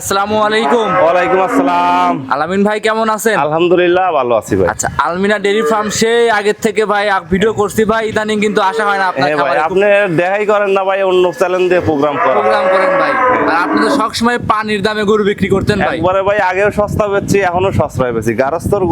আসসালামু আলাইকুম। ওয়ালাইকুম আসসালাম। আলামিন ভাই কেমন আছেন? আলহামদুলিল্লাহ ভালো আছি ভাই। আচ্ছা আলমিনা ডেরি ফার্ম সেই আগের থেকে ভাই ভিডিও করছি ভাই ইদানিং কিন্তু আসা হয় না আপনার হ্যাঁ ভাই আপনি দেখাই করেন না ভাই অন্য চ্যানেল দিয়ে প্রোগ্রাম করেন। প্রোগ্রাম করেন ভাই। আর আপনি তো সবসময় পানির দামে গরু বিক্রি করতেন ভাই। একবারে ভাই আগেও সস্তা বেচছি এখনও সস্তায় গারস্থর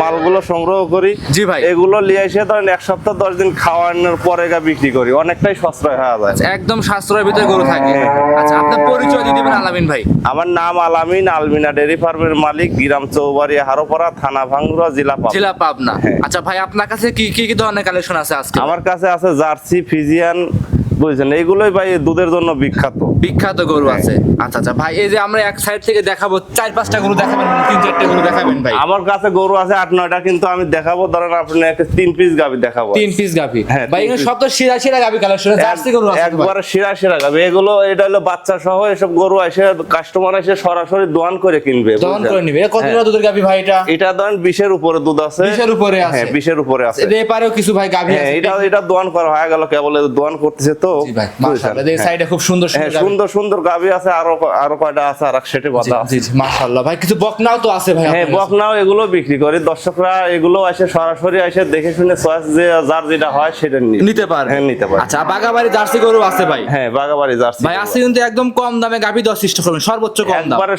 মালগুলো সংগ্রহ করি। জি ভাই। এগুলো লিয়ে এসে ধরেন এক সপ্তাহ দশ দিন খাওয়ানোর পরে গা বিক্রি করি। অনেকটাই সস্তায় হয়ে যায়। একদম সাশ্রয়ের ভিতরে গরু থাকে। হ্যাঁ। আচ্ছা আপনার পরিচয় দিবেন আলামিন ভাই। আমার নাম আলামিন আলমিনা ডেরি ফার্মের মালিক গ্রাম চৌবাড়ি হারোপাড়া থানা ভাঙ্গুরা জেলা পাবনা। জেলা পাবনা হ্যাঁ। আচ্ছা ভাই আপনার কাছে কি কি কি ধরনের কালেকশন আছে আজকে আমার কাছে আছে জার্সি ফিজিয়ান বুঝছেন? এইগুলোই ভাই দুধের জন্য বিখ্যাত। বিখ্যাত গরু হ্যাঁ। আছে। আচ্ছা আচ্ছা ভাই এই যে আমরা এক সাইড থেকে দেখাবো চার পাঁচটা গরু দেখাবেন তিন চারটে গরু দেখাবেন ভাই। আমার কাছে গরু আছে আট নয়টা কিন্তু আমি দেখাবো ধরেন আপনি একটা তিন পিস গাবি দেখাবো। তিন পিস গাভি। হ্যাঁ, ভাই এখানে। সব তো শিরা শিরা গাভি কালেকশন জার্সি গরু আছে একবারে শিরা শিরা গাবি এগুলো এটা হলো বাচ্চা সহ এসব গরু এসে কাস্টমার এসে সরাসরি দোয়ান করে কিনবে বুঝছেন? করে নিবে। এটা কত হ্যাঁ। লিটার দুধের গাভি ভাই এটা? এটা ধরেন বিশের উপরে দুধ আছে। বিশের উপরে আছে। হ্যাঁ বিশের উপরে আছে। এর এপারেও কিছু ভাই গাভি হ্যাঁ আছে। এটা এটা দোয়ান করা হয়ে গেল কেবল দোয়ান করতেছে তো। এই হ্যাঁ। সাইডে খুব সুন্দর হ্যাঁ সুন্দর গাভী। সুন্দর আছে আরও আরও কয়টা আছে আর এক সেটে জি, জি জি মাশাআল্লাহ। ভাই কিছু বকনাও তো আছে ভাই হ্যাঁ বকনাও এগুলো বিক্রি করি। দর্শকরা এগুলো এসে সরাসরি এসে দেখে শুনে চয়েস যে যার যেটা হয় সেটা নিতে পারবে। হ্যাঁ নিতে পারে আচ্ছা বাগাবাড়ি জার্সি গরু আছে ভাই? হ্যাঁ বাগাবাড়ি জার্সি ভাই আছে কিন্তু একদম কম দামে গাভি দেওয়ার চেষ্টা করবেন সর্বোচ্চ কম দাম। একবারে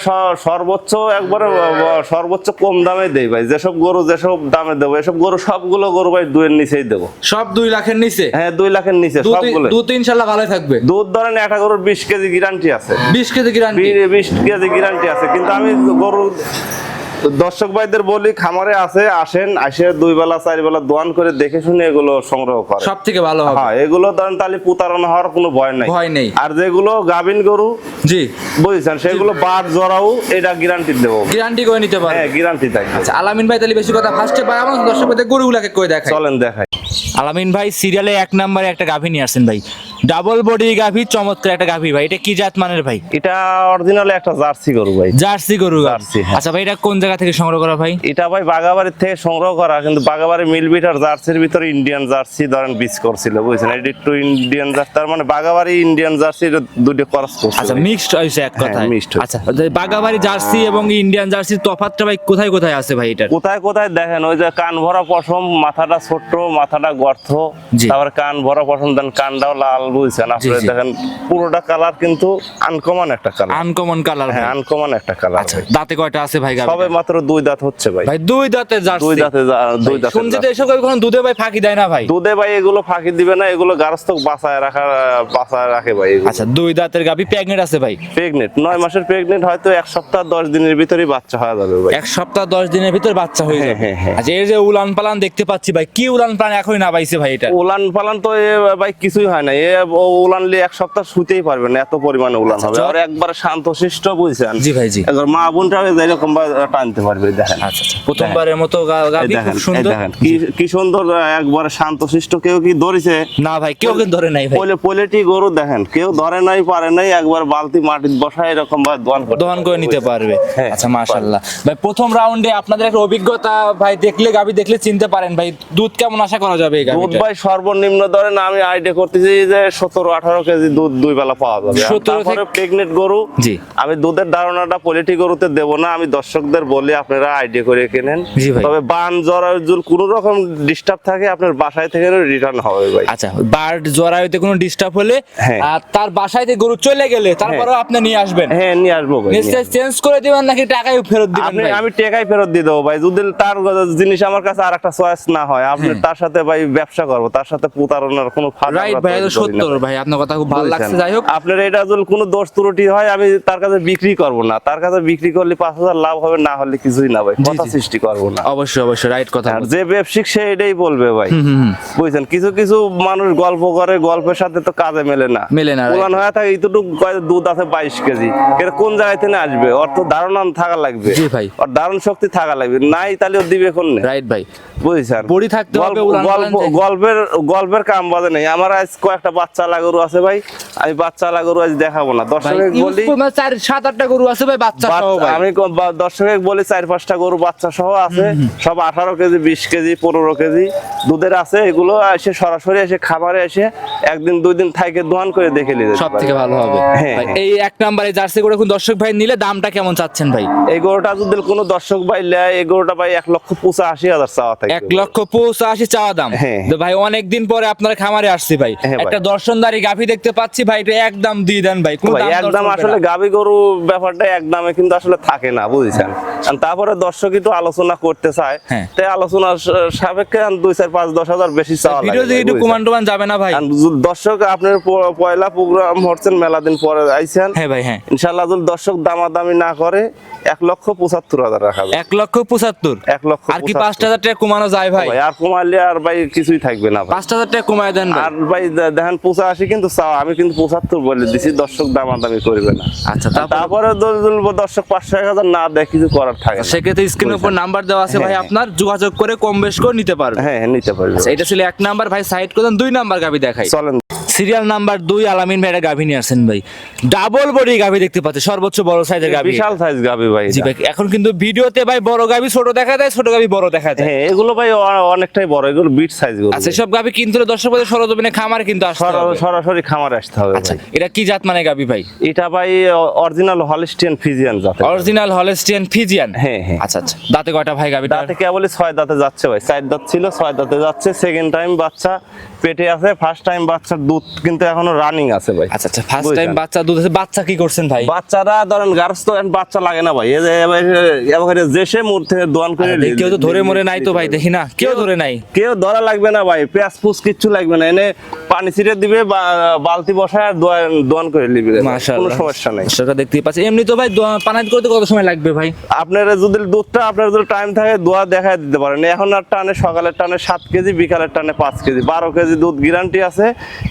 সর্বোচ্চ একবারে সর্বোচ্চ কম দামে দেই ভাই। যেসব গরু যেসব দামে দেবো এসব গরু সবগুলো গরু ভাই দুইয়ের নিচেই দেবো। সব দুই লাখের নিচে? হ্যাঁ দুই লাখের নিচে সবগুলো দু তিন ইনশাল্লাহ ভালোই থাকবে। দুধ ধরেন একটা গরুর বিশ কেজি গ্যারান্টি আছে। বিশ কেজি গ্যারান্টি বিশ কেজি গ্যারান্টি আছে। কিন্তু আমি গরু দর্শক ভাইদের বলি খামারে আছে আসেন আসে দুই বেলা চার বেলা দোয়ান করে দেখে শুনে এগুলো সংগ্রহ করে। সব থেকে ভালো হবে। হ্যাঁ এগুলো ধরেন তাহলে প্রতারণা হওয়ার কোনো ভয় নাই। ভয় নেই। আর যেগুলো গাভিন গরু জি। বুঝছেন সেগুলো বার জরাও এটা গ্যারান্টি দেবো। গ্যারান্টি করে নিতে পারবে। হ্যাঁ গ্যারান্টি থাকবে। আচ্ছা আলামিন ভাই তাহলে বেশি কথা ফার্স্টে ভাই আমার দর্শক ভাইদের গরুগুলাকে কই দেখায় চলেন দেখাই। আলামিন ভাই সিরিয়ালে এক নম্বরে একটা গাভী নিয়ে আসছেন ভাই। ডাবল বডি গাভী চমৎকার একটা গাভী ভাই। এটা কি জাত মানের ভাই? এটা অরিজিনাল একটা জার্সি গরু ভাই। জার্সি গরু জার্সি, হ্যাঁ। আচ্ছা ভাই এটা কোন জায়গা থেকে সংগ্রহ করা ভাই? এটা ভাই বাগাবাড়ির থেকে সংগ্রহ করা কিন্তু বাগাবাড়ি মিলবিট আর জার্সির ভিতরে ইন্ডিয়ান জার্সি ধরেন বীজ করছিল বুঝছেন? এটা একটু ইন্ডিয়ান জার্সি তার মানে বাগাবাড়ি ইন্ডিয়ান জার্সি এটা দুটো ক্রস করছে আচ্ছা মিক্সড হয়েছে এক কথা মিক্সড আচ্ছা বাগাবাড়ি জার্সি এবং ইন্ডিয়ান জার্সির তফাতটা ভাই কোথায় কোথায় আছে ভাই এটা কোথায় কোথায় দেখেন ওই যে কান ভরা পশম মাথাটা ছোট্ট মাথাটা গর্ত। তারপরে কান ভরা পশম দেন কানটাও লাল বুঝছেন আপনি দেখেন পুরোটা কালার কিন্তু আনকমন একটা কালার আনকমন কালার হ্যাঁ আনকমন একটা কালার আচ্ছা দাঁতে কয়টা আছে ভাই সবে মাত্র দুই দাঁত হচ্ছে ভাই। ভাই দুই দাঁতের জার্সি। দুই দাঁতে দুই দাঁতে শুনছি তো এসব কখনো দুধে ভাই ফাঁকি দেয় না ভাই? দুধে ভাই এগুলো ফাঁকি দিবে না এগুলো বাঁচায় রাখা বাঁচায় রাখে ভাই আচ্ছা দুই দাঁতের প্রেগনেন্ট আছে ভাই? প্রেগনেন্ট নয় মাসের প্রেগনেন্ট হয়তো এক সপ্তাহ দশ দিনের ভিতরেই বাচ্চা হয়ে যাবে ভাই। এক সপ্তাহ দশ দিনের ভিতর বাচ্চা হয়ে হ্যাঁ, যাবে। হ্যাঁ, হ্যাঁ। আচ্ছা এই যে উলান পালান দেখতে পাচ্ছি ভাই কি উলান পালান? এখনই না পাইছে ভাই এটা। উলান পালান তো ভাই কিছুই হয় না এ উলান নিয়ে এক সপ্তাহ শুতেই পারবে এত পরিমাণে উলান হবে। আচ্ছা, আর একবার শান্ত বুঝছেন? জি ভাই জি। একবার মা বোনটা এরকম টানতে পারবে দেখেন। আচ্ছা আচ্ছা। প্রথমবারের মতো গা- এই গাভী দেখেন খুব সুন্দর। কি কি সুন্দর একবার শান্ত কেউ কি ধরেছে? না ভাই কেউ কিন্তু ধরে নাই ভাই। পোলে পোলেটি গরু দেখেন কেউ ধরে নাই পারে নাই একবার বালতি মাটির বসায় এরকম ভাবে দোয়ান করে নিতে পারবে। হ্যাঁ, আচ্ছা মাশাআল্লাহ। ভাই প্রথম রাউন্ডে আপনাদের একটা অভিজ্ঞতা ভাই দেখলে গাভী দেখলে চিনতে পারেন। ভাই দুধ কেমন আশা করা যাবে এই দুধ ভাই সর্বনিম্ন ধরেন আমি আইডিয়া করতেছি যে সতেরো আঠারো কেজি দুধ দুই বেলা পাওয়া যাবে। তারপরে প্রেগনেন্ট গরু। আমি দুধের ধারণাটা গরুতে দেবো না আমি দর্শকদের বলি আপনারা আইডিয়া করে কেনেন। তবে বান জ্বর যদি কোনো রকম ডিস্টার্ব থাকে আপনার বাসায় থেকে রিটার্ন হবে ভাই। আচ্ছা বার্ড জরায়ুতে কোনো ডিস্টার্ব হলে হ্যাঁ। তার বাসায় থেকে গরু চলে গেলে তারপরেও আপনি নিয়ে আসবেন। হ্যাঁ নিয়ে আসব ভাই চেঞ্জ করে দিবেন নাকি টাকাই ফেরত দিবেন আপনি আমি টেকাই ফেরত দিয়ে দেবো ভাই যদি তার জিনিস আমার কাছে আর একটা চয়েস না হয় আপনি তার সাথে ভাই ব্যবসা করব তার সাথে প্রতারণার কোনো রাইট ভাই এটা তৈরি করি না সত্য ভাই আপনার কথা খুব ভালো লাগছে। যাই হোক। আপনার এটা যদি কোনো দোষ ত্রুটি হয় আমি তার কাছে বিক্রি করব না। তার কাছে বিক্রি করলে পাঁচ হাজার লাভ হবে না হলে কিছুই না ভাই। কথা সৃষ্টি করব না। অবশ্যই অবশ্যই রাইট কথা যে ব্যবসায়িক সে এটাই বলবে ভাই। হুম, হুম, হুম। বুঝছেন? কিছু কিছু মানুষ গল্প করে গল্পের সাথে তো কাজে মেলে না। মেলে না. হয়ে থাকে দুধ আছে বাইশ কেজি। এটা কোন জায়গায় থেকে আসবে? তো ধারণা থাকা লাগবে। জি ভাই। ধারণ শক্তি থাকা লাগবে। নাই তাহলে দিবে কোন রাইট ভাই। বুঝছেন? বড়ি থাকতে হবে। গল্পের গল্পের কাম বাজে নেই। আমার আজ কয়েকটা বাচ্চা আলা গরু আছে ভাই আমি বাচ্চা আলা গরু আজ দেখাবো না। দর্শক বলি চার সাত আটটা গরু আছে ভাই বাচ্চা সহ আমি দর্শক বলি চার পাঁচটা গরু বাচ্চা সহ আছে। সব আঠারো কেজি বিশ কেজি পনেরো কেজি দুধের আছে। এগুলো এসে সরাসরি এসে খাবারে এসে একদিন দুই দিন থাইকে দোয়ান করে দেখে নিয়ে যেতে সব। থেকে ভালো হবে। হ্যাঁ। এই এক নাম্বারে জার্সি করে এখন দর্শক ভাই নিলে দামটা কেমন চাচ্ছেন ভাই? এই গরুটা যদি কোনো দর্শক ভাই নেয় এই গরুটা ভাই এক লক্ষ পঁচাশি হাজার চাওয়া থাকে এক লক্ষ পঁচাশি চাওয়া দাম। হ্যাঁ। ভাই অনেকদিন পরে আপনার খামারে আসছি ভাই। হ্যাঁ ভাই। একটা দর্শনদারি গাভী দেখতে পাচ্ছি। ভাই এটা একদম দিয়ে দেন ভাই একদম আসলে গাভী গরু ব্যাপারটা একদমে কিন্তু আসলে থাকে না বুঝছেন? তারপরে দর্শক একটু আলোচনা করতে চায়। হ্যাঁ। তাই আলোচনার সাপেক্ষে দুই চার পাঁচ দশ হাজার বেশি চাওয়া ভিডিও একটু? কুমান যাবে না ভাই? দর্শক আপনার পয়লা প্রোগ্রাম হচ্ছেন মেলা দিন পরে আইছেন। হ্যাঁ ভাই হ্যাঁ। ইনশাল্লাহ যদি দর্শক দামাদামি না করে এক লক্ষ পঁচাত্তর হাজার রাখা যাবে। এক লক্ষ পঁচাত্তর? এক লক্ষ আর কি 75 পাঁচ হাজার টাকা কমানো যায় ভাই? আর কমালে আর ভাই কিছুই থাকবে না পাঁচ হাজার টাকা কমায় দেন আর ভাই দেখেন পঁচাশি কিন্তু চাও আমি কিন্তু পঁচাত্তর বলে দিছি দর্শক দামাদামি করবে না। আচ্ছা তারপরে? দর্শক পাঁচশো এক হাজার না দেয় কিছু করার থাকে। সেক্ষেত্রে স্ক্রিনের উপর নাম্বার দেওয়া আছে ভাই হ্যাঁ, আপনার যোগাযোগ করে কম বেশ করে নিতে পারবে। হ্যাঁ হ্যাঁ নিতে পারবে। আচ্ছা এটা ছিল এক নাম্বার ভাই সাইড করেন দুই নাম্বার গাবি দেখাই। চলেন। সিরিয়াল নাম্বার দুই আলামিন ভাই গাভি নিয়ে আসেন ভাই। ডাবল বডি গাভি দেখতে পাচ্ছি সর্বোচ্চ বড় সাইজের গাভী। বিশাল সাইজ গাভী ভাই জি ভাই এখন কিন্তু ভিডিওতে ভাই বড় গাভী ছোট দেখা যায় ছোট গাভি বড় দেখা যায়। হ্যাঁ এগুলো ভাই অনেকটাই বড় এগুলো বিট সাইজগুলো আচ্ছা সব গাভি কিন্তু দর্শক বলে সরজমিনে খামার কিন্তু আসতে সরা- হবে। সরাসরি খামারে আসতে হবে আচ্ছা এটা কি জাত মানে গাভী ভাই? এটা ভাই অরিজিনাল হলিস্টিয়ান ফিজিয়ান জাত অরিজিনাল হলস্টিয়ান ফিজিয়ান হ্যাঁ, হ্যাঁ। আচ্ছা আচ্ছা। দাঁতে কয়টা ভাই গাভী দাঁতে কেবলই ছয় দাঁতে যাচ্ছে ভাই। চার দাঁত ছিল ছয় দাঁতে যাচ্ছে। সেকেন্ড টাইম বাচ্চা পেটে আছে ফার্স্ট টাইম বাচ্চার দুধ কিন্তু এখনও রানিং আছে ভাই। আচ্ছা আচ্ছা ফার্স্ট টাইম বাচ্চা দুধ আছে বাচ্চা কি করছেন ভাই? বাচ্চারা ধরেন গার্লস তো বাচ্চা লাগে না ভাই। এই যে এবারে- যে সে মুহূর্ত থেকে দোয়ান করে কেউ তো ধরে মরে নাই তো ভাই দেখি না কেউ ধরে নাই। কেউ ধরা লাগবে না ভাই পেঁয়াজ ফুস কিচ্ছু লাগবে না। এনে পানি ছিটে দিবে বালতি বসায় আর দোয়ান করে নিবে। কোনো সমস্যা নেই। সেটা দেখতেই পাচ্ছি এমনি তো ভাই পানাত করতে কত সময় লাগবে ভাই? আপনার যদি দুধটা আপনার যদি টাইম থাকে দোয়া দেখায় দিতে পারেন। এখন আর টানে সকালের টানে সাত কেজি বিকালের টানে পাঁচ কেজি। বারো কেজি দুধ গ্যারান্টি আছে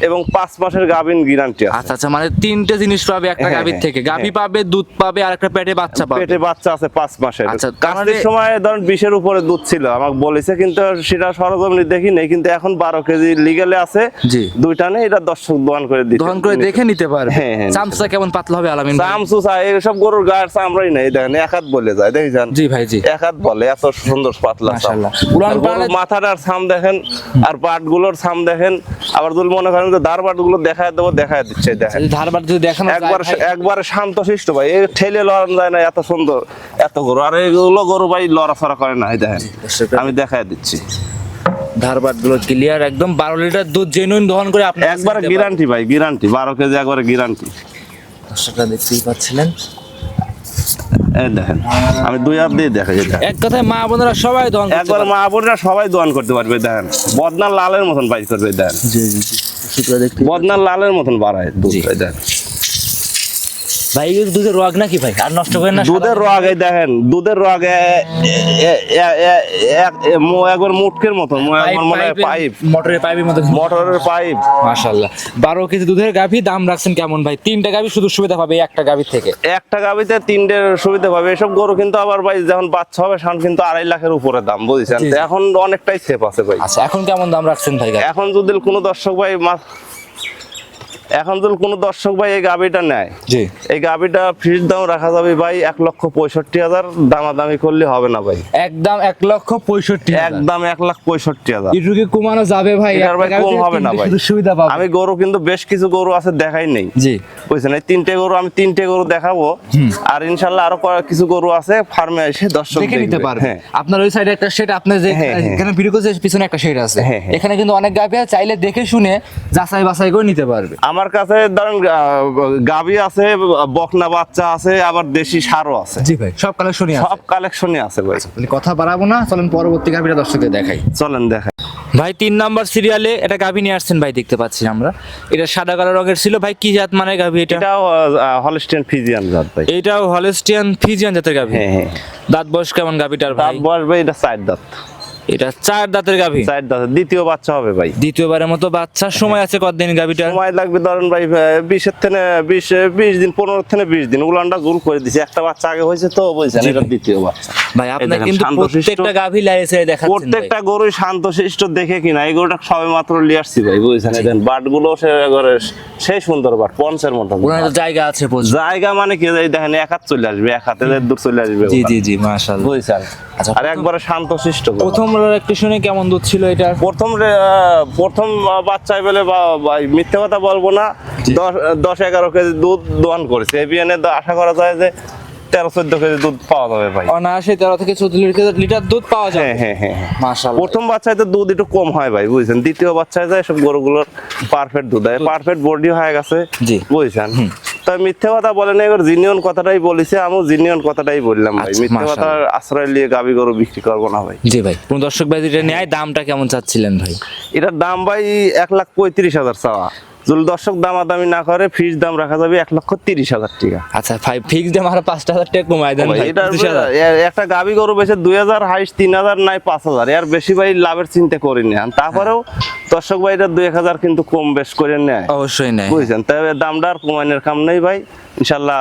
এবং পাঁচ মাসের গাভিন গ্যারান্টি আছে। আচ্ছা আচ্ছা মানে তিনটে জিনিস পাবে একটা হ্যাঁ, গাভীর হ্যাঁ, থেকে। গাভী হ্যাঁ। পাবে দুধ পাবে আর একটা পেটে বাচ্চা পাবে। পেটে বাচ্চা আছে পাঁচ মাসের। আচ্ছা, কাজের সময় ধরেন বিশের উপরে দুধ ছিল আমাকে বলেছে কিন্তু সেটা সরজমিনে দেখি নেই কিন্তু এখন বারো কেজি লিগেলে আছে। জি। দুইটা নেই এটা দর্শক দোয়ান করে দিচ্ছে দহন করে দেখে নিতে হ্যাঁ, চামচা কেমন পাতলা হবে আলামিন ভাই? চামচুচা এইসব গরুর গায়ের চামড়াই নেই দেখেন এক হাত বলে যায় দেখেছেন? জি ভাই জি। এক হাত বলে এত সুন্দর পাতলা। মাশাআল্লাহ। মাথাটার সাম দেখেন আর পাটগুলোর ছাম দেখেন। আবার যদি মনে করেন যে পাটগুলো দেখায় দেবো দেখায় দিচ্ছে দেখেন এই যদি দেখানো একবার একবারে শান্ত শিষ্ট ভাই। এই ঠেলে লড়ানো যায় না এত সুন্দর এত গরু। আর এগুলো গরু ভাই লড়াফড়া করে না দেখেন। আমি দেখায় দিচ্ছি। ধারবারগুলো ক্লিয়ার একদম বারো লিটার দুধ জেনুইন দহন করে আপনার কাছে একবারে গ্যারান্টি ভাই গ্যারান্টি বারো কেজি একবারে গ্যারান্টি দর্শকরা দেখতেই পাচ্ছিলেন। দেখেন আমি দুই হাত দিয়ে দেখাই এক কথায় মা বোনেরা সবাই করতে একবার মা বোনরা সবাই দোয়ান করতে পারবে দেখেন। বদনার লালের মতন বাইর করবে দেখেন। জি জি। বদনার লালের মতন বাড়ায় দুধ ভাই দুধের রগ নাকি ভাই? আর নষ্ট করেন না দুধের রগ এই দেখেন দুধের রগ একবার মুটকের মনে পাইপ। মোটরের পাইপের মতো। মোটরের পাইপ। মাশাআল্লাহ। বারো কেজি দুধের গাভী দাম রাখছেন কেমন ভাই? তিনটা গাভী শুধু সুবিধা পাবে একটা গাভীর থেকে। একটা গাবিতে তিনটে সুবিধা পাবে। এসব গরু কিন্তু আবার ভাই যখন বাচ্চা হবে সান কিন্তু আড়াই লাখের উপরে দাম বুঝছেন? এখন অনেকটাই সেফ আছে ভাই। আচ্ছা এখন কেমন দাম রাখছেন ভাই এখন যদি কোনো দর্শক ভাই এখন যদি কোনো দর্শক ভাই এই গাবিটা নেয়। জি। এই গাবিটা ফ্রিজ দাম রাখা যাবে ভাই এক লক্ষ পঁয়ষট্টি হাজার। দামাদামি করলে হবে না ভাই। একদম এক লক্ষ পঁয়ষট্টি একদম এক লাখ পঁয়ষট্টি হাজার। একটু কি কমানো যাবে ভাই? ভাই কম হবে না ভাই। সুবিধা পাবে। আমি গরু কিন্তু বেশ কিছু গরু আছে দেখাই নেই। জি। বুঝছেন? এই তিনটে গরু আমি তিনটে গরু দেখাবো। আর ইনশাল্লাহ আরও কিছু গরু আছে ফার্মে এসে দর্শক দেখে নিতে। পারবে। হ্যাঁ। আপনার ওই সাইডে একটা শেড আপনার যে হ্যাঁ, হ্যাঁ। এখানে ভিডিও করছে পিছনে একটা শেড আছে। এখানে কিন্তু অনেক গাভী আছে, চাইলে দেখে শুনে যাচাই বাছাই করে নিতে পারবে। আমার কাছে ধরেন গাবি আছে বকনা বাচ্চা আছে আবার দেশি সারও আছে। জি ভাই সব কালেকশনই আছে। সব কালেকশনই আছে ভাই। তাহলে কথা বাড়াবো না চলেন পরবর্তী গাভীটা দর্শকদের দেখাই। চলেন দেখা ভাই তিন নাম্বার সিরিয়ালে এটা গাভী নিয়ে আসছেন ভাই দেখতে পাচ্ছি আমরা। এটা সাদা কালো রঙের ছিল। ভাই কি জাত মানে গাভী এটা? এটাও হলস্টেন ফিজিয়ান জাত ভাই। এটাও হলস্টিয়ান ফিজিয়ান জাতের গাভী। হ্যাঁ হ্যাঁ। দাঁত বয়স কেমন গাভীটার ভাই? দাঁত বসবে এটা চার দাঁত। এটা চার দাঁতের গাভী। চার দাঁত দ্বিতীয় বাচ্চা হবে ভাই। দ্বিতীয়বারের মতো বাচ্চা। সময় আছে কতদিন গাভীটা? সময় লাগবে ধরেন ভাই বিশের থেকে বিশ বিশ দিন পনেরো থেকে বিশ দিন। উলানটা জোর করে দিছে। একটা বাচ্চা আগে হয়েছে তো বলছেন এটা দ্বিতীয় বাচ্চা। ভাই আপনার কিন্তু। প্রত্যেকটা গাভী দেখাচ্ছেন প্রত্যেকটা গরু শান্তশিষ্ট দেখে কিনা এই গরুটা সবে মাত্র নিয়ে আসছি ভাই বুঝছেন? এই দেখেন বাট সে সেই সুন্দর বাট পঞ্চের মতো ওনার জায়গা আছে জায়গা মানে কি? দেখেন এক হাত চলে আসবে এক হাতে দূর চলে আসবে জি জি জি মাশাআল্লাহ। বুঝছেন? আচ্ছা, আর একবারে শান্তশিষ্ট প্রথম শুনে কেমন দুধ ছিল এটা? প্রথম প্রথম বাচ্চায় বলে মিথ্যে কথা বলব না। দশ দশ এগারো কেজি দুধ দোয়ান করেছে। এবিএনে আশা করা যায় যে তেরো চোদ্দ কেজি দুধ পাওয়া যাবে ভাই। অনায়াসে তেরো থেকে চোদ্দ লিটার দুধ পাওয়া যায় হ্যাঁ হ্যাঁ হ্যাঁ হ্যাঁ। প্রথম বাচ্চায় তো দুধ একটু কম হয় ভাই বুঝছেন? দ্বিতীয় বাচ্চায় যায় সব গরুগুলোর পারফেক্ট দুধ হয়। পারফেক্ট বডি হয়ে গেছে জি। বুঝছেন? তবে মিথ্যে কথা বলে না এবার জিনিয়ন কথাটাই বলেছে। আমিও জিনিয়ন কথাটাই বললাম ভাই। আচ্ছা, মিথ্যে কথা মাশাআল্লাহ। আশ্রয় নিয়ে গাবি গরু বিক্রি করব না ভাই। জি ভাই। কোন দর্শক ভাই নেয় দামটা কেমন চাচ্ছিলেন ভাই? এটার দাম ভাই এক লাখ পঁয়ত্রিশ হাজার চাওয়া। যদি দর্শক দামাদামি না করে ফিস দাম রাখা যাবে এক লক্ষ তিরিশ হাজার টাকা। আচ্ছা ভাই ফিক্স দাম আর পাঁচটা হাজার টাকা কমাই দেন। একটা গাবি গরু বেছে দুই হাজার হাইস তিন হাজার নাই পাঁচ হাজার। এর বেশি ভাই লাভের চিন্তা আর তারপরেও দর্শক দুই এক হাজার কিন্তু কম বেশ করে নেয়। অবশ্যই নেয়। বুঝছেন? তবে দামটা আর কমানোর কাম নেই ভাই। ইনশাল্লাহ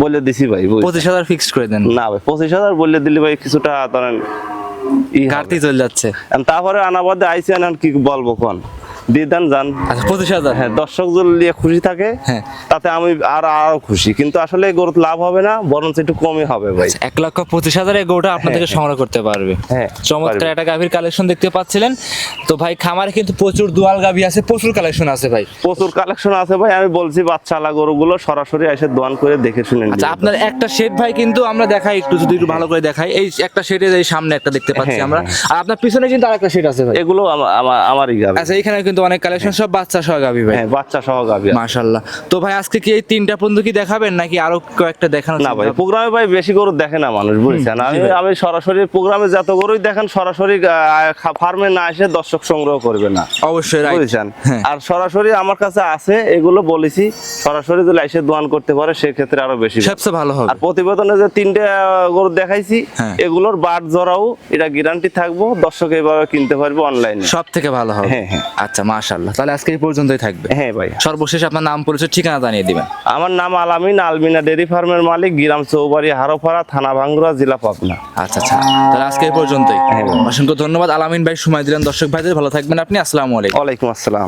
বলে দিছি ভাই পঁচিশ হাজার ফিক্সড করে দেন। না ভাই পঁচিশ হাজার বলে দিলি ভাই কিছুটা ধরেন ঘাটতি চলে যাচ্ছে। তারপরে আনাবাদে আইসি আনান কি বলব কোন? দিয়ে দেন যান আচ্ছা পঁচিশ হাজার। হ্যাঁ দর্শক যদি খুশি থাকে হ্যাঁ। তাতে আমি আর আরও খুশি। কিন্তু আসলে এই গরুতে লাভ হবে না বরঞ্চ একটু কমই হবে ভাই। এক লক্ষ পঁচিশ হাজারে গোটা আপনার থেকে সংগ্রহ করতে পারবে। হ্যাঁ, চমৎকার একটা গাভীর কালেকশন দেখতে পাচ্ছিলেন। তো ভাই খামারে কিন্তু প্রচুর দুয়াল গাভী আছে প্রচুর কালেকশন আছে ভাই। প্রচুর কালেকশন আছে ভাই আমি বলছি বাচ্চালা গরুগুলো সরাসরি এসে দোয়ান করে দেখে শুনে আচ্ছা আপনার একটা শেড ভাই কিন্তু আমরা দেখাই একটু যদি একটু ভালো করে দেখাই। এই একটা শেডের এই সামনে একটা দেখতে পাচ্ছি হ্যাঁ, আমরা। আর আপনার পিছনে কিন্তু আরেকটা শেড আছে ভাই। এগুলো আমা- আমা- আমারই গাবে আচ্ছা এখানে কিন্তু অনেক কালেকশন সব বাচ্চা সহ গাভী ভাই। হ্যাঁ বাচ্চা সহ গাবে মাশাল্লাহ তো ভাই আজকে কি এই তিনটা পর্যন্ত কি দেখাবেন নাকি আরও কয়েকটা দেখানো না ভাই প্রোগ্রামে ভাই বেশি গরু দেখে না মানুষ বুঝছেন? আমি আমি সরাসরি প্রোগ্রামে যত গরুই দেখেন সরাসরি ফার্মে না এসে দর্শক সংগ্রহ করবে না। অবশ্যই রাইট বুঝছেন? হ্যাঁ। আর সরাসরি আমার কাছে আছে এগুলো বলেছি সরাসরি যদি এসে দোয়ান করতে পারে সেক্ষেত্রে আরও বেশি সবচেয়ে ভালো হবে। আর প্রতিবেদনে যে তিনটে গরু দেখাইছি হ্যাঁ। এগুলোর বাট জরাও এটা গ্যারান্টি থাকব দর্শক এইভাবে কিনতে পারবে অনলাইনে সব থেকে ভালো হবে। হ্যাঁ, হ্যাঁ। আচ্ছা মাশাল্লাহ তাহলে আজকে এই পর্যন্তই থাকবে। হ্যাঁ ভাই সর্বশেষ আপনার নাম পরিচয় ঠিকানা জানিয়ে দিবেন। আমার নাম আলামিন আলমিনা ডেরি ফার্মের মালিক গ্রাম চৌবাড়ি হারোপাড়া থানা ভাঙ্গুরা জেলা পাবনা। আচ্ছা আচ্ছা। তাহলে আজকে এই পর্যন্তই। হ্যাঁ। অসংখ্য ধন্যবাদ। আলামিন ভাই সময় দিলেন। দর্শক ভাইদের ভালো থাকবেন আপনি। আসসালামু আলাইকুম। ওয়ালাইকুম আসসালাম।